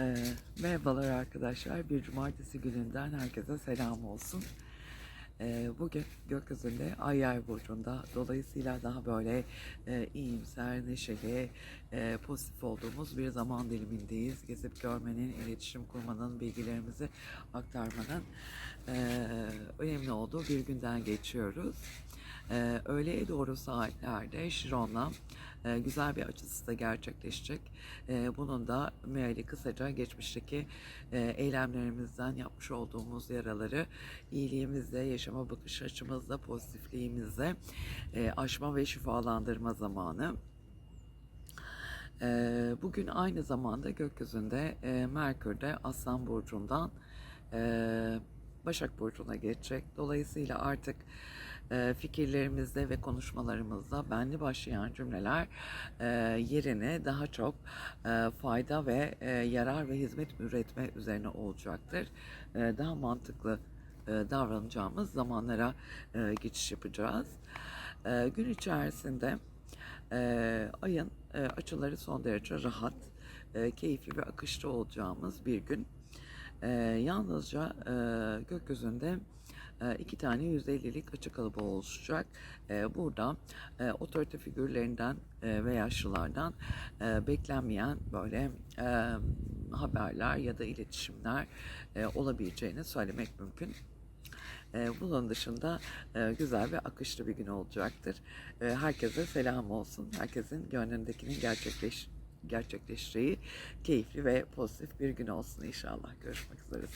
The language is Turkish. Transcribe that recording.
Ee, merhabalar arkadaşlar. Bir cumartesi gününden herkese selam olsun. Ee, bugün gökyüzünde Ay Yay burcunda dolayısıyla daha böyle e, iyimser, neşeli, e, pozitif olduğumuz bir zaman dilimindeyiz. Gezip görmenin, iletişim kurmanın, bilgilerimizi aktarmanın e, önemli olduğu bir günden geçiyoruz. Ee, öğleye doğru saatlerde Şiron'la e, güzel bir açısı da gerçekleşecek. E, bunun da meali kısaca geçmişteki e, eylemlerimizden yapmış olduğumuz yaraları iyiliğimizle, yaşama bakış açımızla, pozitifliğimizle e, aşma ve şifalandırma zamanı. E, bugün aynı zamanda gökyüzünde e, Merkür de Aslan Burcu'ndan Başak Burcu'na geçecek. Dolayısıyla artık e, fikirlerimizde ve konuşmalarımızda benli başlayan cümleler e, yerine daha çok e, fayda ve yarar ve hizmet üretme üzerine olacaktır. Daha mantıklı davranacağımız zamanlara geçiş yapacağız. Gün içerisinde ayın açıları son derece rahat, keyifli ve akışta olacağımız bir gün. E, yalnızca e, gökyüzünde e, iki tane %50'lik açı kalıbı oluşacak. E, burada e, otorite figürlerinden e, ve yaşlılardan e, beklenmeyen böyle e, haberler ya da iletişimler e, olabileceğini söylemek mümkün. E, bunun dışında e, güzel ve akışlı bir gün olacaktır. E, herkese selam olsun. Herkesin gönlündekinin gerçekleş gerçekleşeceği keyifli ve pozitif bir gün olsun inşallah. Görüşmek üzere.